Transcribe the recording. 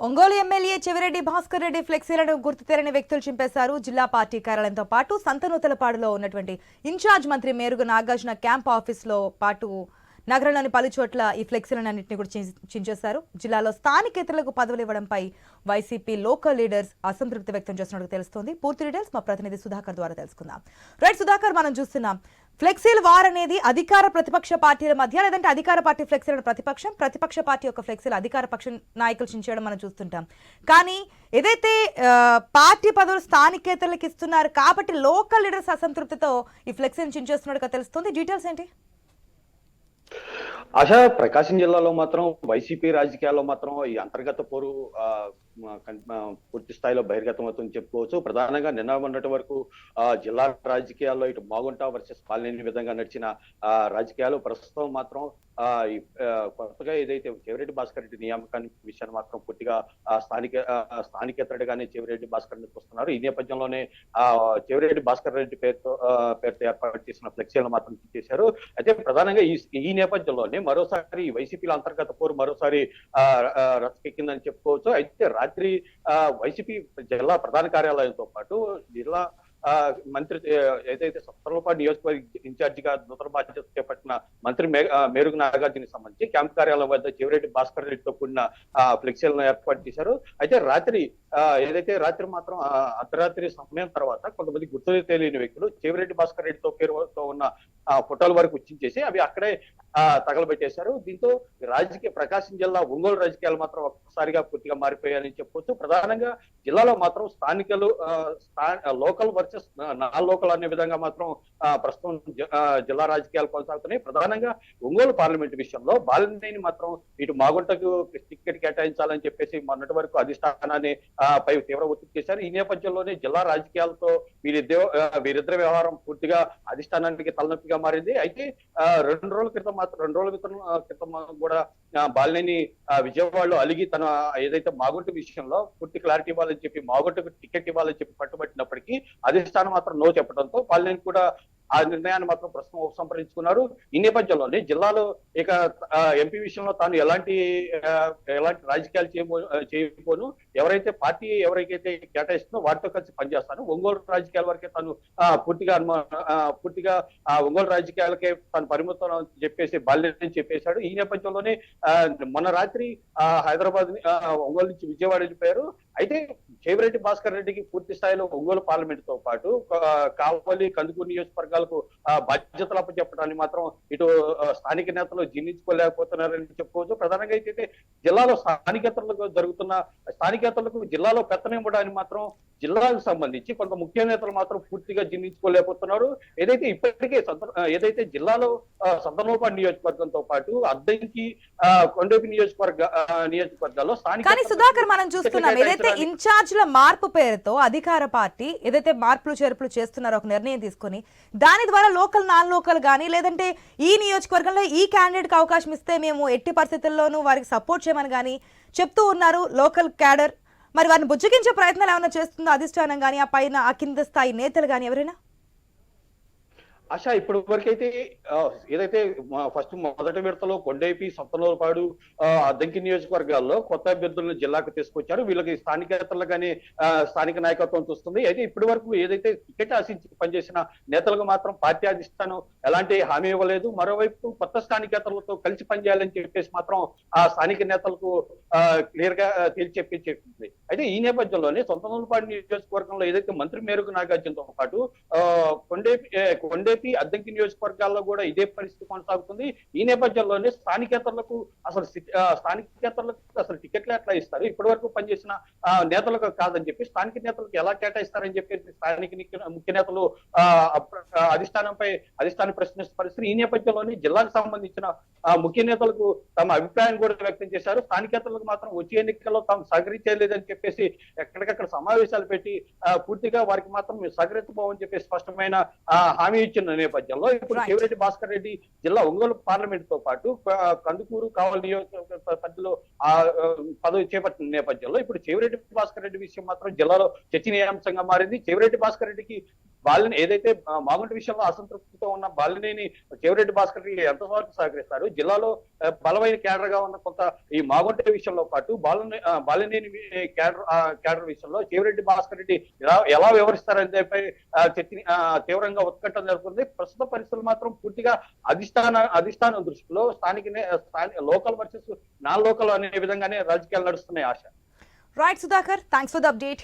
Ongole MLA Chevireddy Bhaskar Reddy ఫ్లెక్సీలను గుర్తు తెరని వ్యక్తులు చింపేశారు. జిల్లా పార్టీ కార్యాలయంతో పాటు సంతనూతలపాడులో ఉన్నటువంటి ఇన్ఛార్జ్ మంత్రి మేరుగు నాగార్జున క్యాంప్ ఆఫీస్లో పాటు నగరంలోని పలు చోట్ల ఈ ఫ్లెక్సీలన్నింటినీ కూడా చించేశారు. జిల్లాలో స్థానికేతరులకు పదవులు ఇవ్వడంపై వైసీపీ లోకల్ లీడర్స్ అసంతృప్తి వ్యక్తం చేస్తున్నట్టు తెలుస్తోంది. పూర్తి డీటెయిల్స్ మా ప్రతినిధి సుధాకర్ ద్వారా తెలుసుకుందాం. రైట్ సుధాకర్ మనం చూస్తున్నాం. ఫ్లెక్సీల వార్ అనేది అధికార ప్రతిపక్ష పార్టీల మధ్య లేదంటే అధికార పార్టీ ఫ్లెక్సీలను ప్రతిపక్షం ప్రతిపక్ష పార్టీ యొక్క ఫ్లెక్సీలు అధికార పక్ష నాయకులు చించడం మనం చూస్తుంటాం. కానీ ఏదైతే పార్టీ పదవులు స్థానికేతలకు ఇస్తున్నారు కాబట్టి లోకల్ లీడర్స్ అసంతృప్తితో ఈ ఫ్లెక్సీని చించేస్తున్నట్టుగా తెలుస్తుంది. డీటెయిల్స్ ఏంటి? ఆశా ప్రకాశం జిల్లాలో మాత్రం వైసీపీ రాజకీయాల్లో మాత్రం ఈ అంతర్గత పోరు ఆ, పూర్తి స్థాయిలో బహిర్గతం అవుతుందని చెప్పుకోవచ్చు. ప్రధానంగా నిన్న మొన్నటి వరకు ఆ, జిల్లా రాజకీయాల్లో ఇటు మాగుంట వర్సెస్ పాలనేని విధంగా నడిచిన ఆ, రాజకీయాలు ప్రస్తుతం మాత్రం ఆ, కొత్తగా ఏదైతే చెవిరెడ్డి భాస్కర్ రెడ్డి నియామకాన్ని విషయాన్ని మాత్రం పూర్తిగా ఆ, స్థానిక స్థానికేతరుడిగానే చెవిరెడ్డి భాస్కర్ రెడ్డి చూస్తున్నారు. ఈ నేపథ్యంలోనే ఆ చెవిరెడ్డి భాస్కర్ రెడ్డి పేరుతో ఆ, పేరుతో ఏర్పాటు చేసిన ఫ్లెక్సీలను మాత్రం చేశారు అయితే ప్రధానంగా ఈ ఈ నేపథ్యంలోనే మరోసారి వైసీపీల అంతర్గత పోరు మరోసారి ఆ, ఆ, రచ్చకెక్కిందని చెప్పుకోవచ్చు. అయితే రాత్రి ఆ, వైసీపీ జిల్లా ప్రధాన కార్యాలయంతో పాటు జిల్లా ఆ, మంత్రి ఏదైతే సత్తలపాడు నియోజకవర్గ ఇన్ఛార్జిగా నూతన బాధ్యత చేపట్టిన మంత్రి మేరుగు నాగార్జునకి సంబంధించి క్యాంప్ కార్యాలయం వద్ద చివరెడ్డి భాస్కర్ రెడ్డితో కూడిన ఆ, ఫ్లెక్సీలను ఏర్పాటు చేశారు. అయితే రాత్రి ఏదైతే రాత్రి మాత్రం అర్ధరాత్రి సమయం తర్వాత కొంతమంది గుర్తు తెలియని వ్యక్తులు చెవిరెడ్డి భాస్కర్ రెడ్డితో పేరుతో ఉన్న ఆ, ఫోటోల వరకు ఉచ్చించేసి అవి అక్కడే తగలబెట్టేశారు. దీంతో రాజకీయ ప్రకాశం జిల్లా ఒంగోలు రాజకీయాలు మాత్రం ఒక్కసారిగా పూర్తిగా మారిపోయాయని చెప్పొచ్చు. ప్రధానంగా జిల్లాలో మాత్రం స్థానికలు లోకల్ వర్సెస్ నాన్ లోకల్ అనే విధంగా మాత్రం ప్రస్తుతం జిల్లా రాజకీయాలు కొనసాగుతున్నాయి. ప్రధానంగా ఒంగోలు పార్లమెంట్ విషయంలో బాలినేని మాత్రం ఇటు మాగుంటకు టికెట్ కేటాయించాలని చెప్పేసి మొన్నటి వరకు అధిష్టానాన్ని పై తీవ్ర ఒత్తిడి చేశారు. ఈ నేపథ్యంలోనే జిల్లా రాజకీయాలతో వీరిద్దరు వీరిద్దరి వ్యవహారం పూర్తిగా అధిష్టానానికి తలనొప్పిగా మారింది. అయితే రెండు రోజుల క్రితం మాత్రం రెండు రోజుల క్రితం క్రితం కూడా బాలినేని విజయవాడలో అలిగి తన ఏదైతే మాగుంట విషయంలో పూర్తి క్లారిటీ ఇవ్వాలని చెప్పి మాగుంటకు టికెట్ ఇవ్వాలని చెప్పి పట్టుబట్టినప్పటికీ అధిష్టానం మాత్రం నో చెప్పడంతో బాలినేని కూడా ఆ నిర్ణయాన్ని మాత్రం ప్రస్తుతం ఉపసంహరించుకున్నారు ఈ నేపథ్యంలోనే జిల్లాలో ఇక ఎంపీ విషయంలో తాను ఎలాంటి ఎలాంటి రాజకీయాలు చేయబో చేయబోను ఎవరైతే పార్టీ ఎవరికైతే కేటాయిస్తుందో వాటితో కలిసి పనిచేస్తాను. ఒంగోలు రాజకీయాల వరకే తను ఆ, పూర్తిగా పూర్తిగా ఆ ఒంగోలు రాజకీయాలకే తను పరిమితం అని చెప్పేసి బాల్యం చెప్పేశాడు. ఈ నేపథ్యంలోనే మొన్న రాత్రి ఆ, హైదరాబాద్ ని- ఆ, ఒంగోలు నుంచి విజయవాడ వెళ్ళిపోయారు. అయితే చేవిరెడ్డి భాస్కర్ రెడ్డికి పూర్తి స్థాయిలో ఒంగోలు పార్లమెంట్తో పాటు కావలి కందుకూరు నియోజకవర్గాలకు ఆ, బాధ్యతలు అప్పచెప్పడాన్ని మాత్రం ఇటు స్థానిక నేతలు జీర్ణించుకోలేకపోతున్నారని చెప్పుకోవచ్చు. ప్రధానంగా అయితే జిల్లాలో స్థానికేతరులకు జరుగుతున్న స్థానికేతరులకు జిల్లాలో పెత్తనం ఇవ్వడాన్ని మాత్రం జిల్లాకు సంబంధించి కొంత ముఖ్య నేతలు మాత్రం పూర్తిగా జీర్ణించుకోలేకపోతున్నారు. ఏదైతే ఇప్పటికే ఏదైతే జిల్లాలో సంతనోపాడు నియోజకవర్గంతో పాటు అద్దంకి కొండపి నియోజకవర్గ నియోజకవర్గాల్లో స్థానిక కానీ సుధాకర్ మనం చూస్తున్నాం. ఏదైతే ఇన్ఛార్జ్ల మార్పు పేరుతో అధికార పార్టీ ఏదైతే మార్పులు చేర్పులు చేస్తున్నారో ఒక నిర్ణయం తీసుకొని దాని ద్వారా లోకల్ నాన్ లోకల్ కానీ లేదంటే ఈ నియోజకవర్గంలో ఈ క్యాండిడేట్కి అవకాశం ఇస్తే మేము ఎట్టి పరిస్థితుల్లోనూ వారికి సపోర్ట్ చేయమని కానీ చెప్తూ ఉన్నారు లోకల్ క్యాడర్. మరి వారిని బుజ్జగించే ప్రయత్నాలు ఏమైనా చేస్తుందో అధిష్టానం కానీ ఆ పైన ఆ కింద స్థాయి నేతలు కానీ ఎవరైనా? ఆశ ఇప్పటి వరకైతే అయితే ఏదైతే ఫస్ట్ మొదటి విడతలో కొండేపి సత్తనూరుపాడు అద్దంకి నియోజకవర్గాల్లో కొత్త అభ్యర్థులను జిల్లాకు తీసుకొచ్చారు. వీళ్ళకి స్థానికేతలు కానీ స్థానిక నాయకత్వం చూస్తుంది. అయితే ఇప్పటి వరకు ఏదైతే టికెట్ ఆశించి పనిచేసిన నేతలకు మాత్రం పార్టీ అధిష్టానం ఎలాంటి హామీ ఇవ్వలేదు. మరోవైపు కొత్త స్థానికేతరులతో కలిసి పనిచేయాలని చెప్పేసి మాత్రం ఆ స్థానిక నేతలకు క్లియర్గా తేల్చి చెప్పి చెప్పింది. అయితే ఈ నేపథ్యంలోనే సొంతనూరుపాడు నియోజకవర్గంలో ఏదైతే మంత్రి మేరకు నాగార్జునతో పాటు ఆ, కొండేపి బీజేపీ అద్దంకి నియోజకవర్గాల్లో కూడా ఇదే పరిస్థితి కొనసాగుతుంది. ఈ నేపథ్యంలోనే స్థానికేతరులకు అసలు స్థానికేతరులకు అసలు టికెట్లు ఎట్లా ఇస్తారు? ఇప్పటి వరకు పనిచేసిన నేతలకు కాదని చెప్పి స్థానిక నేతలకు ఎలా కేటాయిస్తారని చెప్పేసి స్థానిక ముఖ్య నేతలు ఆ, అధిష్టానంపై అధిష్టానం ప్రశ్నిస్తున్న పరిస్థితి ఈ నేపథ్యంలోనే జిల్లాకు సంబంధించిన ముఖ్య నేతలకు తమ అభిప్రాయం కూడా వ్యక్తం చేశారు స్థానికేతరులకు మాత్రం వచ్చే ఎన్నికల్లో తాము సహకరించలేదని చెప్పేసి ఎక్కడికక్కడ సమావేశాలు పెట్టి పూర్తిగా వారికి మాత్రం సహకరించబోమని చెప్పి స్పష్టమైన ఆ, హామీ ఇచ్చిన నేపథ్యంలో ఇప్పుడు. కేవిరెడ్డి భాస్కర్ రెడ్డి జిల్లా ఒంగోలు పార్లమెంట్తో పాటు కందుకూరు కావలి నియోజకవర్గ పరిధిలో ఆ ఆ, పదవి చేపట్టిన నేపథ్యంలో ఇప్పుడు చెవిరెడ్డి భాస్కర్ రెడ్డి విషయం మాత్రం జిల్లాలో చర్చనీయాంశంగా మారింది చెవిరెడ్డి భాస్కర్ రెడ్డికి బాలిని ఏదైతే మాగుంటి మాగుంట విషయంలో అసంతృప్తితో ఉన్న బాలినేని కేవిరెడ్డి భాస్కర్ రెడ్డి ఎంతవరకు సహకరిస్తారు? జిల్లాలో బలమైన కేడర్గా ఉన్న కొంత ఈ మాగుంట విషయంలో పాటు బాలని బాలినేని వి- కేడర్ కేడర్ విషయంలో కేవిరెడ్డి భాస్కర్ రెడ్డి ఎలా ఎలా వివరిస్తారని చెప్పి తీవ్రంగా ఉత్కంఠ జరుగుతుంది ప్రస్తుత పరిస్థితులు మాత్రం పూర్తిగా అధిష్టాన అధిష్టానం దృష్టిలో స్థానిక లోకల్ వర్సెస్ నాన్ లోకల్ అనే విధంగానే రాజకీయాలు నడుస్తున్నాయి ఆశ. Right Sudhakar thanks for the update